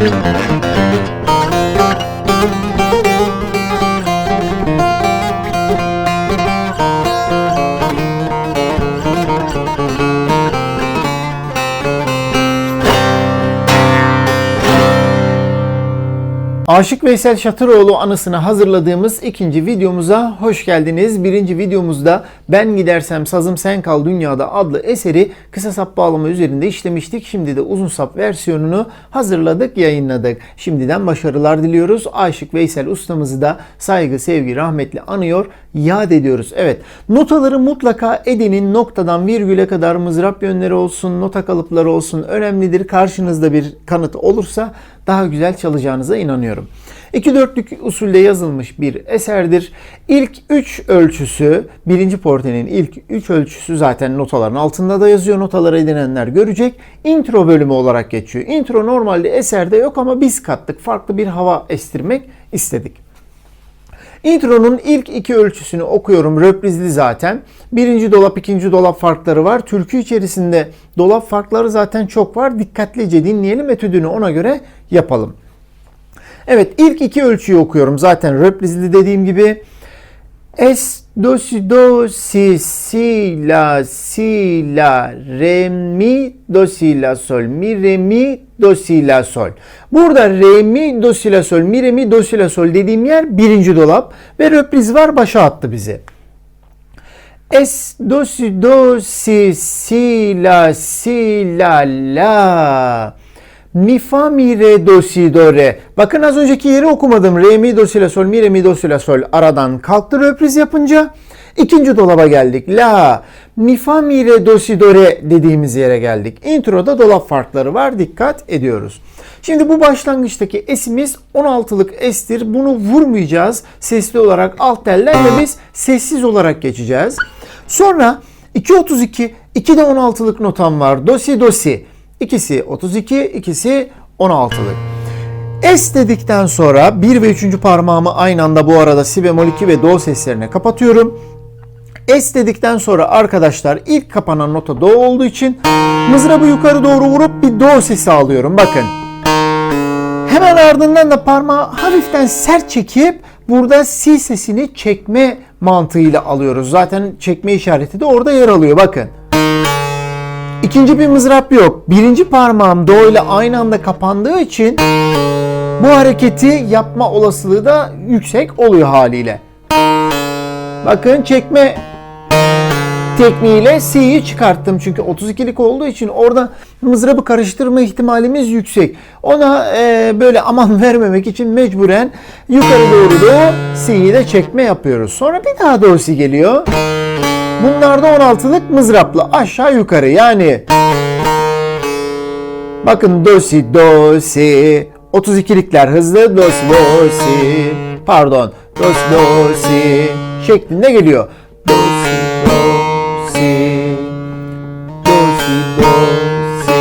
Thank you. Aşık Veysel Şatıroğlu anısına hazırladığımız ikinci videomuza hoş geldiniz. Birinci videomuzda Ben Gidersem Sazım Sen Kal Dünyada adlı eseri kısa sap bağlama üzerinde işlemiştik. Şimdi de uzun sap versiyonunu hazırladık, yayınladık. Şimdiden başarılar diliyoruz. Aşık Veysel ustamızı da saygı, sevgi, rahmetle anıyor, yad ediyoruz. Evet, notaları mutlaka edinin noktadan virgüle kadar mızrap yönleri olsun, nota kalıpları olsun önemlidir. Karşınızda bir kanıt olursa daha güzel çalacağınıza inanıyorum. 2 dörtlük usulde yazılmış bir eserdir. İlk 3 ölçüsü, birinci portenin ilk 3 ölçüsü zaten notaların altında da yazıyor. Notaları edinenler görecek. Intro bölümü olarak geçiyor. Intro normalde eserde yok ama biz kattık. Farklı bir hava estirmek istedik. Intro'nun ilk iki ölçüsünü okuyorum. Röprizli zaten. Birinci dolap, ikinci dolap farkları var. Türkü içerisinde dolap farkları zaten çok var. Dikkatlice dinleyelim. Etüdünü ona göre yapalım. Evet ilk iki ölçüyü okuyorum. Zaten röprizli dediğim gibi. Es, do, si, do, si, si, la, si, la, re, mi, do, si, la, sol, mi, re, mi, do, si, la, sol. Burada re, mi, do, si, la, sol, mi, re, mi, do, si, la, sol dediğim yer birinci dolap ve röpriz var başa attı bizi. Es, do, si, do, si, si, la, si, la, la. Mi, fa, mi, re, do, si, do, re. Bakın az önceki yeri okumadım. Re, mi, do, si, la, sol, mi, re, mi, do, si, la, sol. Aradan kalktı röpriz yapınca. İkinci dolaba geldik. La, mi, fa, mi, re, do, si, do, re dediğimiz yere geldik. Introda dolap farkları var. Dikkat ediyoruz. Şimdi bu başlangıçtaki esimiz 16'lık estir. Bunu vurmayacağız sesli olarak alt telden ve biz sessiz olarak geçeceğiz. Sonra 2.32, 2'de 16'lık notam var. Do, si, do, si. İkisi 32, ikisi 16'lık. Es dedikten sonra 1 ve 3. parmağımı aynı anda bu arada si bemol 2 ve do seslerine kapatıyorum. Es dedikten sonra arkadaşlar ilk kapanan nota do olduğu için mızrabı yukarı doğru vurup bir do sesi alıyorum. Bakın. Hemen ardından da parmağı hafiften sert çekip burada si sesini çekme mantığıyla alıyoruz. Zaten çekme işareti de orada yer alıyor. Bakın. İkinci bir mızrap yok. Birinci parmağım do ile aynı anda kapandığı için bu hareketi yapma olasılığı da yüksek oluyor haliyle. Bakın çekme tekniğiyle C'yi çıkarttım. Çünkü 32'lik olduğu için orada mızrabı karıştırma ihtimalimiz yüksek. Ona e, böyle aman vermemek için mecburen yukarı doğru da C'yi de çekme yapıyoruz. Sonra bir daha do Si geliyor. Bunlar da 16'lık mızraplı aşağı yukarı yani. Bakın do si do si 32'likler hızlı do si do si pardon do si do si şeklinde geliyor. Do si do si do si do si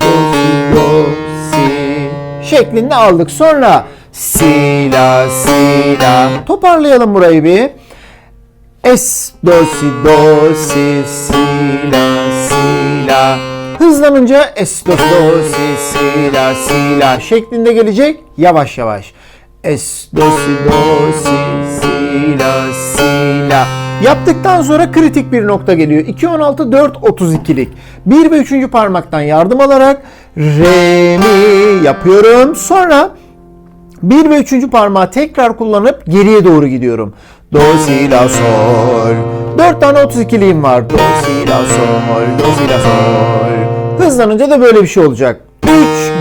do si do si şeklinde aldık. Sonra si la si la toparlayalım burayı bir. Es, do, si, do, si, si, la, si, la. Hızlanınca es, do, do, si, si, la, si, la şeklinde gelecek. Yavaş yavaş. Es, do, si, do, si, si, la, si, la. Yaptıktan sonra kritik bir nokta geliyor. 2, 16, 4, 32'lik. 1 ve 3. parmaktan yardım alarak re, mi yapıyorum. Sonra 1 ve 3. parmağı tekrar kullanıp geriye doğru gidiyorum. Do, si, la, sol. 4 tane 32'liğim var. Do, si, la, sol. Do, si, la, sol. Hızlanınca da böyle bir şey olacak. 3,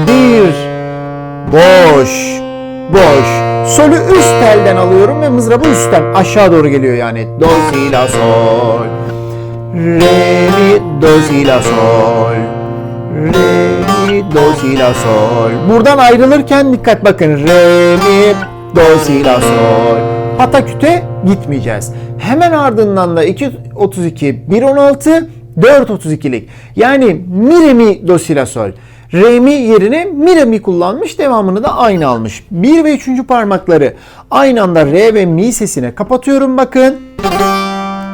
1, boş, boş. Solü üst telden alıyorum ve mızrabı üstten aşağı doğru geliyor yani. Do, si, la, sol. Re, mi, do, si, la, sol. Re, mi, do, si, la, sol. Buradan ayrılırken dikkat bakın. Re, mi, do, si, la, sol. Pataküte gitmeyeceğiz. Hemen ardından da 2.32, 1.16, 4.32'lik. Yani mi, re, mi, do, si, la, sol. Re, mi yerine mi, re, mi kullanmış. Devamını da aynı almış. 1 ve 3. parmakları aynı anda re ve mi sesine kapatıyorum bakın.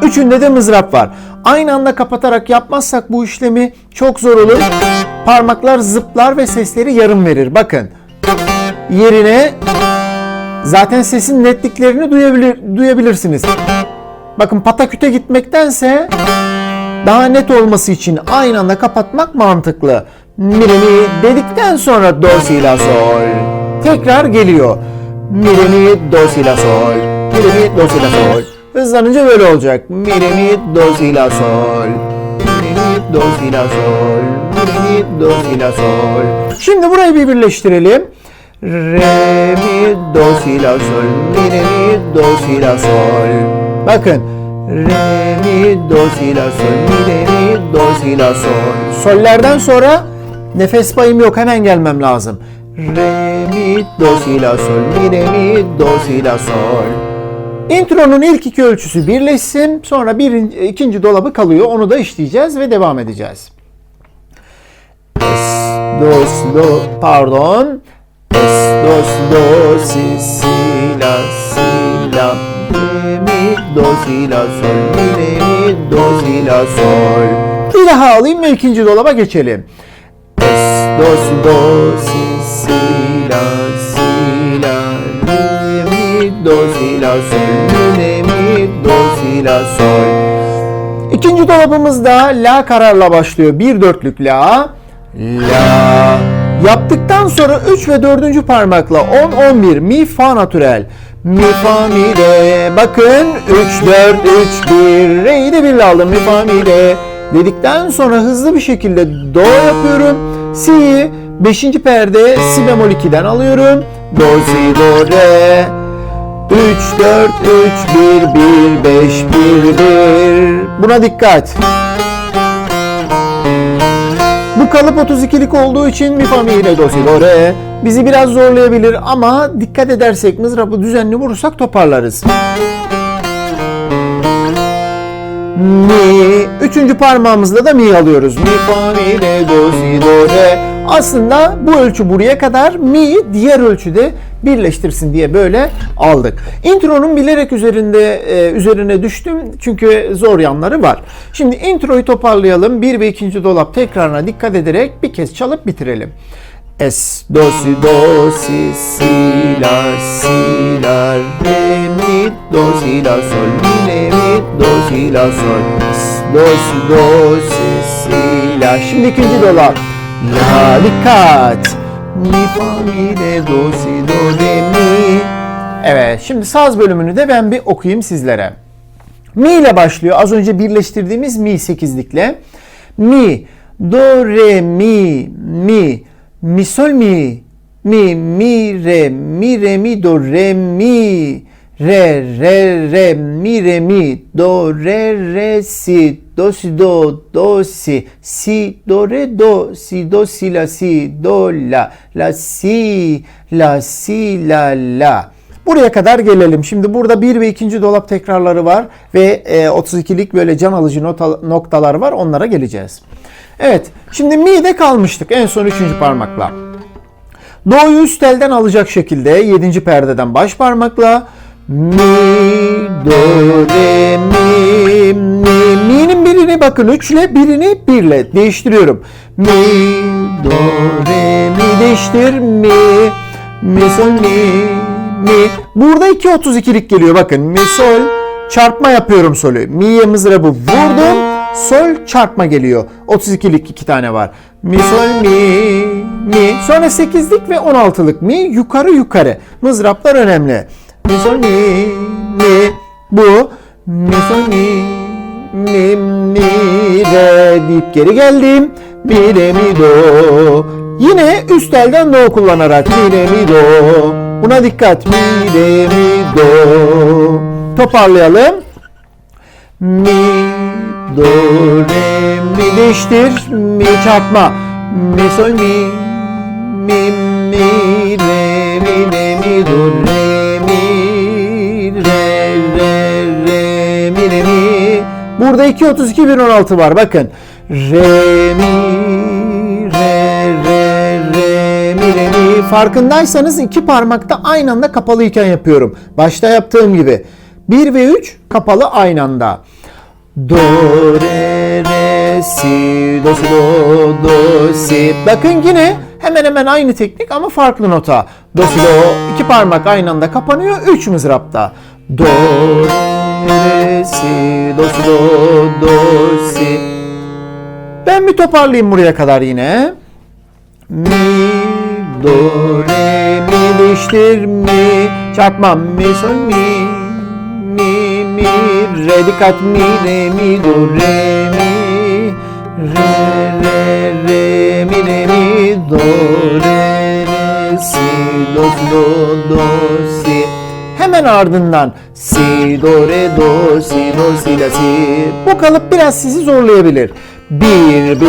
Üçünde de mızrap var. Aynı anda kapatarak yapmazsak bu işlemi çok zor olur. Parmaklar zıplar ve sesleri yarım verir. Bakın. Yerine zaten sesin netliklerini duyabilir, duyabilirsiniz. Bakın pataküte gitmektense daha net olması için aynı anda kapatmak mantıklı. Mi re mi dedikten sonra do si la sol. Tekrar geliyor. Mi re mi do si la sol. Mi re mi do si la sol. Hızlanınca böyle olacak. Mi re mi do si la sol. Mi re mi do si la sol. Mi re mi do si la sol. Şimdi burayı bir birleştirelim. Re mi do si la sol. Mi re mi do si la sol. Bakın. Re mi do si la sol. Mi re mi do si la sol. Sollerden sonra nefes payım yok hemen gelmem lazım. Re mi do si la sol. Mi re mi do si la sol. Intronun ilk iki ölçüsü birleşsin. Sonra birinci, ikinci dolabı kalıyor. Onu da işleyeceğiz ve devam edeceğiz. Es, do, si, do, pardon. Es, do, si, si, la, si, la, re, mi, do, si, la, sol, mi, re, mi, do, si, la, sol. Bir daha alayım ve ikinci dolaba geçelim. Es, do, si, do, si, si, la, si, la, re, mi, do, si, la, sol, mi, re, mi, do, si, la, sol. İkinci dolabımızda la kararla başlıyor. Bir dörtlük la. La. Yaptıktan sonra 3 ve 4. parmakla 10 11 mi fa natürel. Mi fa mi re. Bakın 3 4 3 1 re'yi de bir aldım. Mi fa mi re. Dedikten sonra hızlı bir şekilde do yapıyorum. Si'yi 5. perde si bemol 2'den alıyorum. Do si do re. 3, 4, 3, 1, 1, 5, 1, 1. Buna dikkat. Bu kalıp 32'lik olduğu için mi fa mi re do si do re bizi biraz zorlayabilir ama dikkat edersek mızrapı düzenli vurursak toparlarız. Mi. Üçüncü parmağımızla da mi alıyoruz. Mi fa mi re do si do re. Aslında bu ölçü buraya kadar mi diğer ölçüde birleştirsin diye böyle aldık. Intronun bilerek üzerinde e, üzerine düştüm çünkü zor yanları var. Şimdi introyu toparlayalım. Bir ve ikinci dolap tekrarına dikkat ederek bir kez çalıp bitirelim. Es, do, si, do, si, si, la, si, la, re, mi, do, si, la, sol, mi, re, mi, do, si, la, sol, es, do, si, do, si, si, la. Şimdi ikinci dolap. La, dikkat. Mi, fa, mi, re, do, si, do, re, mi. Evet, şimdi saz bölümünü de ben bir okuyayım sizlere. Mi ile başlıyor. Az önce birleştirdiğimiz mi sekizlikle. Mi, do, re, mi, mi, mi, sol, mi, mi, mi, re, mi, re, mi, do, re, mi, re, re, re, mi, re, mi, do, re, re, si, do, si, do, do, si, si, do, re, do, si, do, si, la, si, do, la, la, si, la, si, la, la. Buraya kadar gelelim. Şimdi burada bir ve ikinci dolap tekrarları var ve e, 32'lik böyle can alıcı nota, noktalar var. Onlara geleceğiz. Evet. Şimdi mi'de kalmıştık en son üçüncü parmakla. Do'yu üst elden alacak şekilde 7. perdeden baş parmakla mi, do, re, mi, mi. Mi'nin birini bakın 3 ile birini 1 ile değiştiriyorum. Mi, do, re, mi değiştir. Mi, mi, sol, mi, mi. Burada 2.32'lik geliyor bakın. Mi, sol, çarpma yapıyorum solü. Mi'ye mızrabı vurdum. Sol çarpma geliyor. 32'lik iki tane var. Mi sol mi mi. Sonra 8'lik ve 16'lık mi yukarı yukarı. Mızraplar önemli. Mi sol mi mi. Bu mi sol mi mi mi re deyip geri geldim. Mi re mi do. Yine üst elden do kullanarak mi re mi do. Buna dikkat. Mi, re, mi, do. Toparlayalım. Mi, do, re, mi değiştir. Mi çarpma. Mi, sol, mi. Mi, mi, re, mi, re, mi, do, re, Burada 2 32 1 16 var. Bakın. Re mi re re re mi re mi. Farkındaysanız iki parmakta aynı anda kapalıyken yapıyorum. Başta yaptığım gibi. 1 ve 3 kapalı aynı anda. Do re re si do si do do si. Bakın yine hemen hemen aynı teknik ama farklı nota. Do si do iki parmak aynı anda kapanıyor 3 mızrapta. Do re si, do, si, do, do, si. Ben bir toparlayayım buraya kadar yine. Mi, do, re, mi değiştir, mi, çarpma, mi, sol, mi, mi, mi, re, dikkat, mi, re, mi, do, re, mi, re, re, re, mi, re, mi, do, re, re, si, do, do, do, si. Hemen ardından si, do, re, do, si, do, si, la, si. Bu kalıp biraz sizi zorlayabilir. 1, 1, 3,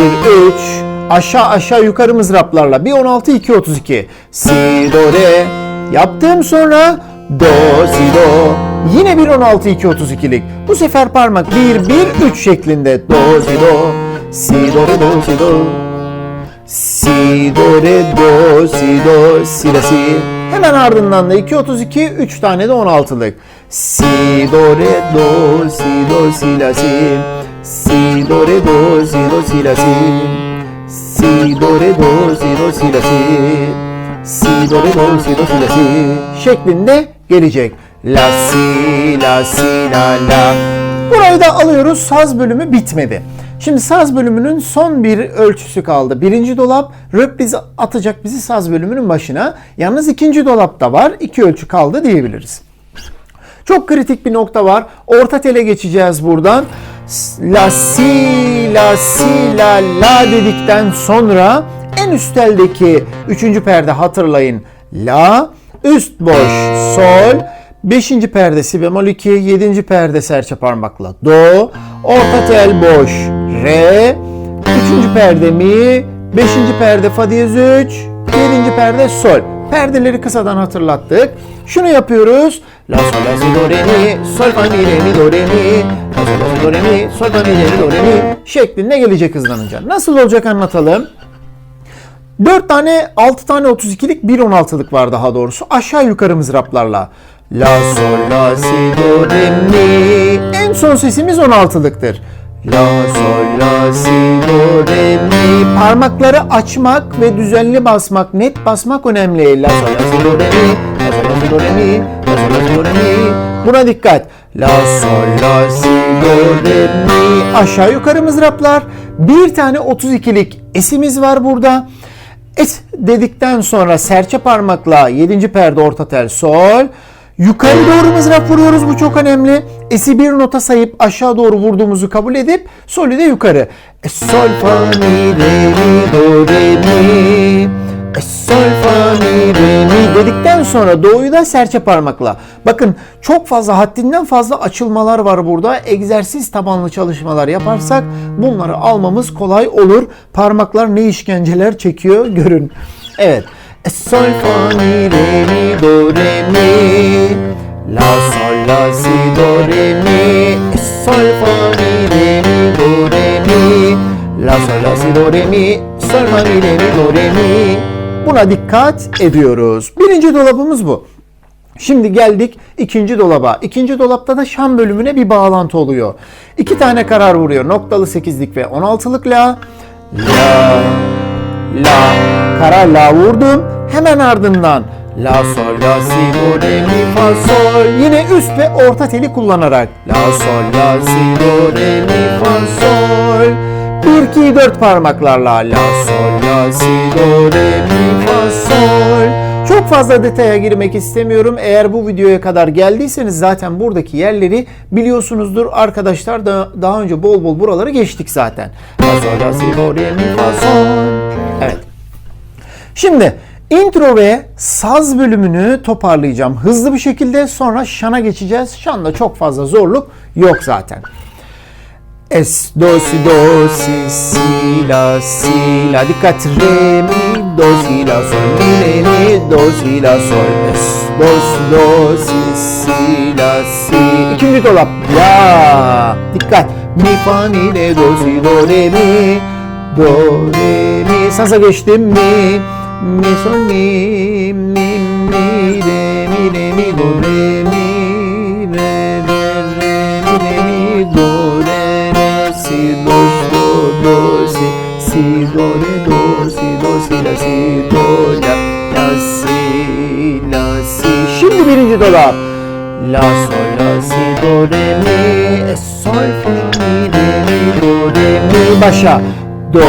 aşağı aşağı yukarı mızraplarla. Bir 16, 2, 32. Si, do, re. Yaptım sonra do, si, do. Yine bir 16, 2, 32'lik. Bu sefer parmak 1, 1, 3 şeklinde. Do, si, do. Si, do, re, do, si, do. Si, do, re, do, si, do, si, la, si. Hemen ardından da 2, 32, 3 tane de 16'lık. Si, do, re, do, si, do, si, la, si. Si, do, re, do, si, do, si, la, si. Si, do, re, do, si, do, si, la, si. Si, do, re, do, si, do, si, la, si. Şeklinde gelecek. La, si, la, si, la, la. Burayı da alıyoruz. Saz bölümü bitmedi. Şimdi saz bölümünün son bir ölçüsü kaldı. Birinci dolap röpliz atacak bizi saz bölümünün başına. Yalnız ikinci dolapta var. İki ölçü kaldı diyebiliriz. Çok kritik bir nokta var. Orta tele geçeceğiz buradan. La si la si la la dedikten sonra en üst teldeki üçüncü perde hatırlayın. La üst boş sol Beşinci perde si bemol 2, yedinci perde serçe parmakla do, orta tel boş re, üçüncü perde mi, beşinci perde fa diyez 3, yedinci perde sol. Perdeleri kısadan hatırlattık. Şunu yapıyoruz. La sol la si do re mi, sol fa mi re mi do re mi, la sol la si do re mi, sol fa mi re mi do re mi şeklinde gelecek hızlanınca. Nasıl olacak anlatalım. 4 tane 6 tane 32'lik 1 16'lık var daha doğrusu aşağı yukarı mızraplarla. La sol la si do re mi. En son sesimiz 16'lıktır. La sol la si do re mi. Parmakları açmak ve düzenli basmak, net basmak önemli. La sol la si do re mi. La sol la si do re mi. La sol la si do re mi. Buna dikkat. La sol la si do re mi. Aşağı yukarı mızraplar. Bir tane 32'lik esimiz var burada. Es dedikten sonra serçe parmakla 7. perde orta tel sol. Yukarı doğru mızrap vuruyoruz bu çok önemli. Esi bir nota sayıp aşağı doğru vurduğumuzu kabul edip solü de yukarı. E, sol fa mi re mi do re mi. E, sol fa mi re mi dedikten sonra do'yu da serçe parmakla. Bakın çok fazla haddinden fazla açılmalar var burada. Egzersiz tabanlı çalışmalar yaparsak bunları almamız kolay olur. Parmaklar ne işkenceler çekiyor görün. Evet. Sol fa mi re mi do re mi. La sol la si do re mi. Sol fa mi re mi do re mi. La sol la si do re mi. Sol fa mi re mi do re mi. Buna dikkat ediyoruz. Birinci dolabımız bu. Şimdi geldik ikinci dolaba. İkinci dolapta da şam bölümüne bir bağlantı oluyor. İki tane karar vuruyor. Noktalı sekizlik ve 16'lık la. La. La. Karar la vurdum. Hemen ardından La sol la si do re mi fa sol yine üst ve orta teli kullanarak La sol la si do re mi fa sol 1 2 4 parmaklarla La sol la si do re mi fa sol çok fazla detaya girmek istemiyorum. Eğer bu videoya kadar geldiyseniz zaten buradaki yerleri biliyorsunuzdur. Arkadaşlar da daha önce bol bol buraları geçtik zaten. Evet. Şimdi Intro ve saz bölümünü toparlayacağım hızlı bir şekilde. Sonra şana geçeceğiz. Şanda çok fazla zorluk yok zaten. Es, do, si, do, si, si, la, si, la. Dikkat. Re, mi, do, si, la, sol, mi, re, mi, do, si, la, sol. Es, do, si, do, si, si, la, si. İkinci dolap. La. Dikkat. Mi, fa, mi, re, do, si, do, re, mi. Do, re, mi. Saza geçtim. Mi, mi, sol, mi, mi, do, re, do, si, do, si, la, si, do, la, la, si, la, si. Şimdi birinci dolap. La, sol, la, si, do, re, mi, e, sol, fa, mi, re, mi, do, re, mi, başa. Do.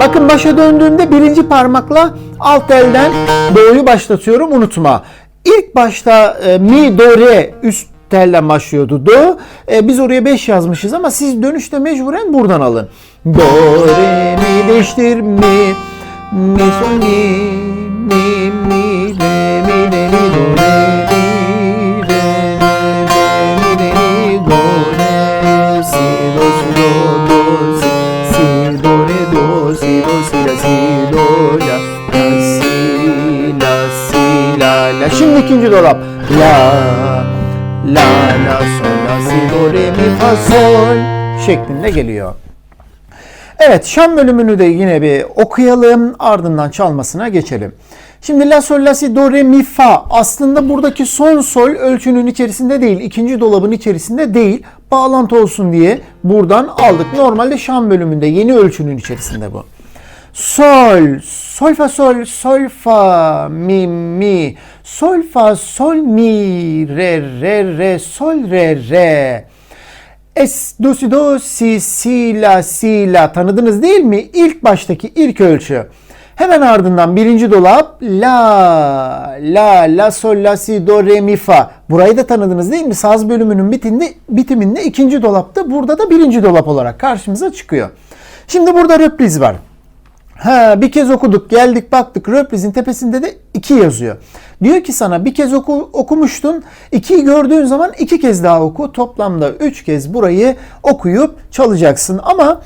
Bakın başa döndüğümde birinci parmakla alt elden do'yu başlatıyorum unutma. İlk başta e, mi, do, re üst telden başlıyordu do. E, biz oraya 5 yazmışız ama siz dönüşte mecburen buradan alın. Do, re, mi değiştir mi, mi, sol, mi, mi, mi, re, Evet, şan bölümünü de yine bir okuyalım, ardından çalmasına geçelim. Şimdi la sol la si do re mi fa aslında buradaki son sol ölçünün içerisinde değil, ikinci dolabın içerisinde değil. Bağlantı olsun diye buradan aldık. Normalde şan bölümünde yeni ölçünün içerisinde bu. Sol, sol fa sol, sol fa mi mi, sol fa sol mi re re re sol re re. Es, do, si, do, si, si, la, si, la. Tanıdınız değil mi? İlk baştaki ilk ölçü. Hemen ardından birinci dolap la, la, la, sol, la, si, do, re, mi, fa. Burayı da tanıdınız değil mi? Saz bölümünün bitinde, bitiminde ikinci dolapta. Burada da birinci dolap olarak karşımıza çıkıyor. Şimdi burada röpliz var. Ha, bir kez okuduk, geldik, baktık. Röprizin tepesinde de 2 yazıyor. Diyor ki sana bir kez oku, okumuştun. 2'yi gördüğün zaman iki kez daha oku. Toplamda 3 kez burayı okuyup çalacaksın. Ama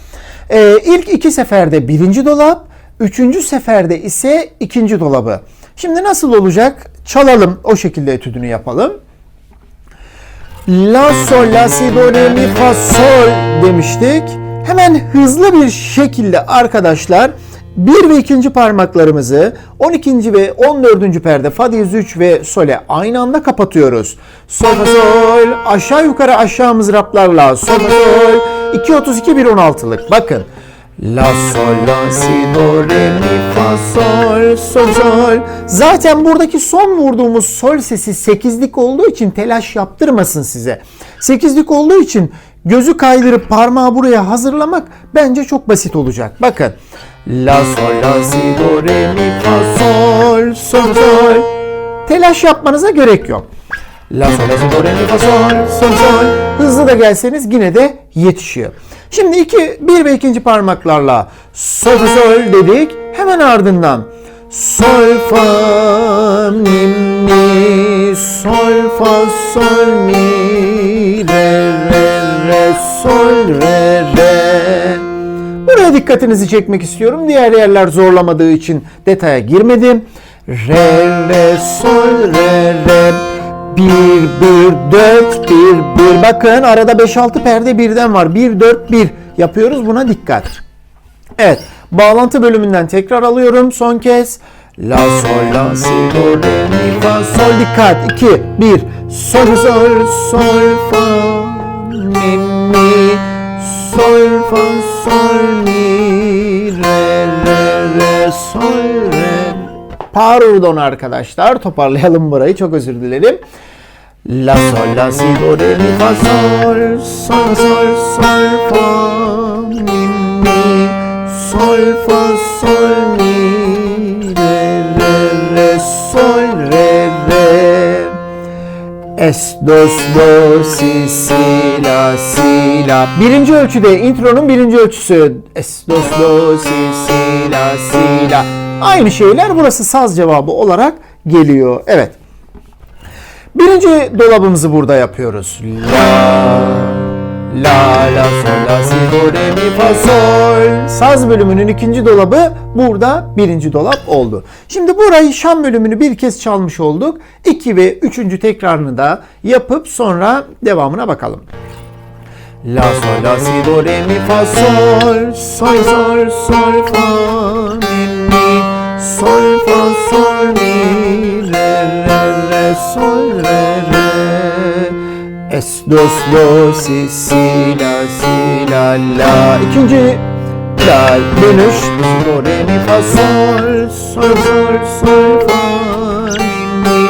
e, ilk iki seferde birinci dolap, üçüncü seferde ise ikinci dolabı. Şimdi nasıl olacak? Çalalım, o şekilde etüdünü yapalım. La, sol, la, si, do, re, mi, fa, sol demiştik. Hemen hızlı bir şekilde arkadaşlar 1 ve 2. parmaklarımızı 12. ve 14. perde fa diyez 3 ve sole aynı anda kapatıyoruz. Sol fa sol aşağı yukarı aşağı mızraplarla sol fa sol 2 32 1 16'lık. Bakın. La sol la si do re mi fa sol sol sol. Zaten buradaki son vurduğumuz sol sesi 8'lik olduğu için telaş yaptırmasın size. 8'lik olduğu için gözü kaydırıp parmağı buraya hazırlamak bence çok basit olacak. Bakın. La sol la si do re mi fa sol sol sol. Telaş yapmanıza gerek yok. La sol la si do re mi fa sol sol sol. Hızlı da gelseniz yine de yetişiyor. Şimdi iki, bir ve ikinci parmaklarla sol fa sol dedik. Hemen ardından sol fa mi mi sol fa sol mi re re re sol re re. Buraya dikkatinizi çekmek istiyorum. Diğer yerler zorlamadığı için detaya girmedim. Re, re, sol, re, re. 1, 1, 4, 1, 1. Bakın arada 5-6 perde birden var. 1, 4, 1 yapıyoruz. Buna dikkat. Evet. Bağlantı bölümünden tekrar alıyorum son kez. La, sol, la, si, do, re, mi, fa, sol. Dikkat. 2, 1. Sol, sol, sol, fa, mi. Sol, fa, sol, mi, re, re, re, sol, re. Pardon arkadaşlar. Toparlayalım burayı. Çok özür dilerim. La, sol, la, si, do, re, mi, fa, sol. Sol, sol, sol, fa, mi, mi. Sol, fa, sol, mi, re, re, re, sol, re. Es, dos, do, si, si, la, si, la. Birinci ölçüde intronun birinci ölçüsü. Es, dos, do, si, si, la, si, la. Aynı şeyler burası saz cevabı olarak geliyor. Evet. Birinci dolabımızı burada yapıyoruz. La, la, la, sol, la, si, do, re, mi, fa, sol. Saz bölümünün ikinci dolabı burada birinci dolap oldu. Şimdi burayı şan bölümünü bir kez çalmış olduk. İki ve üçüncü tekrarını da yapıp sonra devamına bakalım. La, sol, la, si, do, re, mi, fa, sol. Sol, sol, sol, fa, mi, mi. Sol, fa, sol, mi, re, re, re, sol, re, re. Es, dos, do, si, si, la, si, la, la. İkinci la dönüş. Do, re, mi, fa, sol. Sol, sol, sol, fa, mi.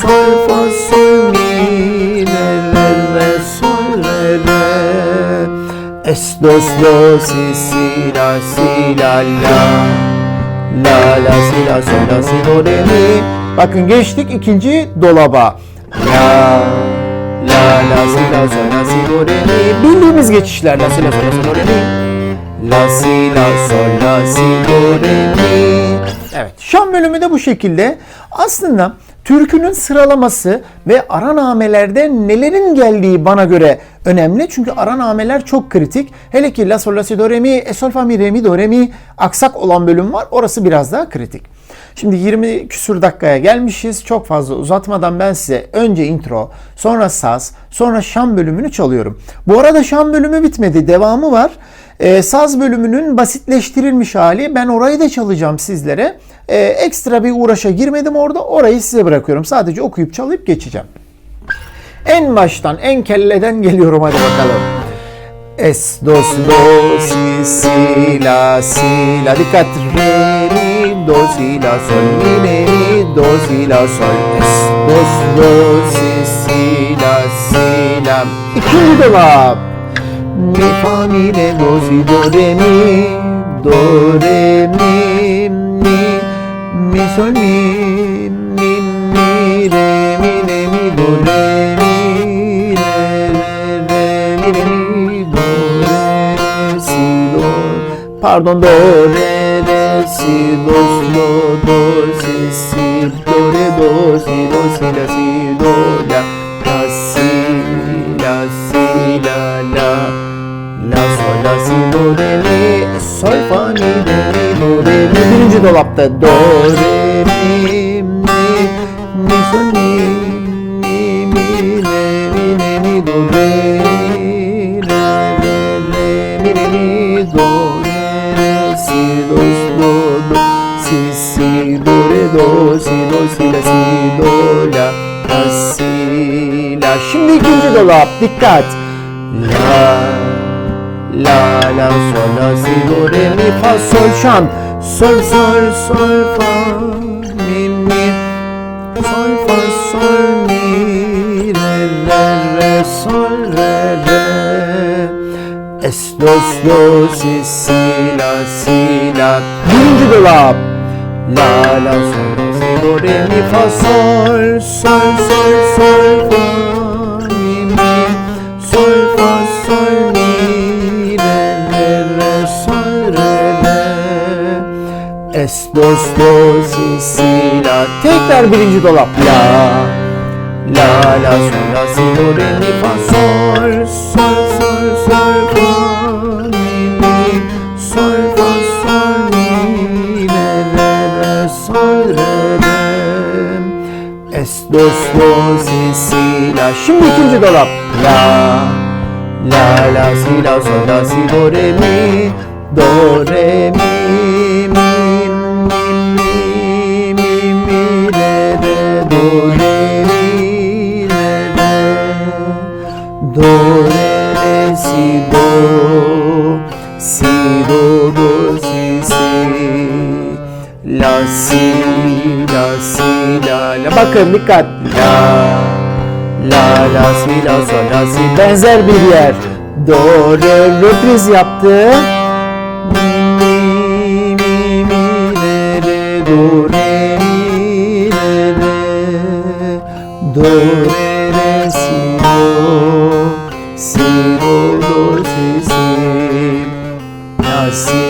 Sol, fa, sol, mi, re, re, re, sol, re, re. Es, dos, do, si, si, la, si, la, la. La la si la sol la si do re mi. Bakın geçtik ikinci dolaba. La la la si la sol la si do re mi. Bildiğimiz geçişler la si la sol la si do re mi. La si la sol la si do re mi. Evet. Şan bölümü de bu şekilde. Aslında türkünün sıralaması ve aranamelerde nelerin geldiği bana göre önemli. Çünkü aranameler çok kritik. Hele ki La Sol La Si Do Re Mi, E Sol Fa Mi Re Mi Do Re Mi aksak olan bölüm var. Orası biraz daha kritik. Şimdi 20 küsur dakikaya gelmişiz. Çok fazla uzatmadan ben size önce intro, sonra saz, sonra şan bölümünü çalıyorum. Bu arada şan bölümü bitmedi. Devamı var. Ee, saz bölümünün basitleştirilmiş hali. Ben orayı da çalacağım sizlere. Ee, ekstra bir uğraşa girmedim orada. Orayı size bırakıyorum. Sadece okuyup çalıp geçeceğim. En baştan, en kelleden geliyorum hadi bakalım. Es, dos, do, si, si, la, si, la. Dikkat. Re, do, si, la, sol, mi, re, mi, do, si, la, sol. Es, dos, do, si, si, la, si, la. İkinci dolap. Mi, fa, mi, re, do, si, do, re, mi, do, re, mi, mi, mi, sol, mi, mi, mi, re, mi, re, mi, do, re, mi, re, re, re, mi, re, mi, do, re, si, do. Pardon, do, re, re, si, do, do, do, si, si, do, re, do, si, do, si, la, si, do, la, la, si, la, si, la, la. La sol la si do re mi sol fa mi re mi do re birinci dolapta do re mi mi mi sol mi dikkat. La La la sol la si do re mi fa sol şan. Sol sol sol fa mi mi. Sol fa sol mi re re re sol re re. Es dos do si si la si la. Birinci dolap. La la sol si do re mi fa sol sol sol sol fa dos do si si la tekrar birinci dolap. La la la sol la si do re mi fa sol sol sol sol fa mi mi sol fa sol mi re re re sol re re es dos do si si la şimdi ikinci dolap. La La la si la sol la si do re mi do re mi bakın dikkat la La la si la sol la si benzer bir yer. Do re reprise yaptı. Mi mi mi mi re re do re mi re re do re re si do si do do si si la si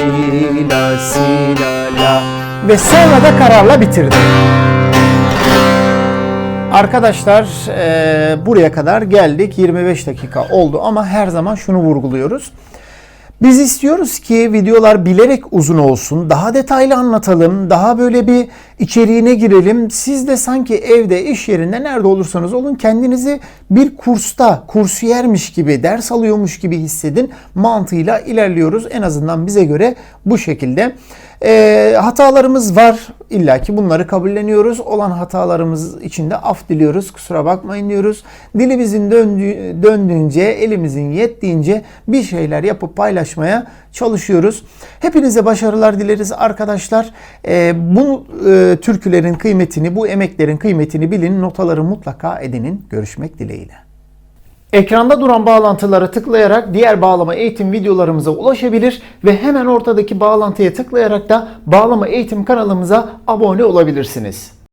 la si la la ve sonra da kararla bitirdim. Arkadaşlar eee, buraya kadar geldik. 25 dakika oldu ama her zaman şunu vurguluyoruz. Biz istiyoruz ki videolar bilerek uzun olsun, daha detaylı anlatalım, daha böyle bir içeriğine girelim. Siz de sanki evde, iş yerinde nerede olursanız olun kendinizi bir kursta, kursiyermiş gibi, ders alıyormuş gibi hissedin mantığıyla ilerliyoruz. En azından bize göre bu şekilde. Ee, hatalarımız var. İlla ki bunları kabulleniyoruz. Olan hatalarımız için de af diliyoruz. Kusura bakmayın diyoruz. Dilimizin döndüğü, döndüğünce, elimizin yettiğince bir şeyler yapıp paylaşmaya çalışıyoruz. Hepinize başarılar dileriz arkadaşlar. Ee, bu e, türkülerin kıymetini, bu emeklerin kıymetini bilin. Notaları mutlaka edinin. Görüşmek dileğiyle. Ekranda duran bağlantılara tıklayarak diğer bağlama eğitim videolarımıza ulaşabilir ve hemen ortadaki bağlantıya tıklayarak da bağlama eğitim kanalımıza abone olabilirsiniz.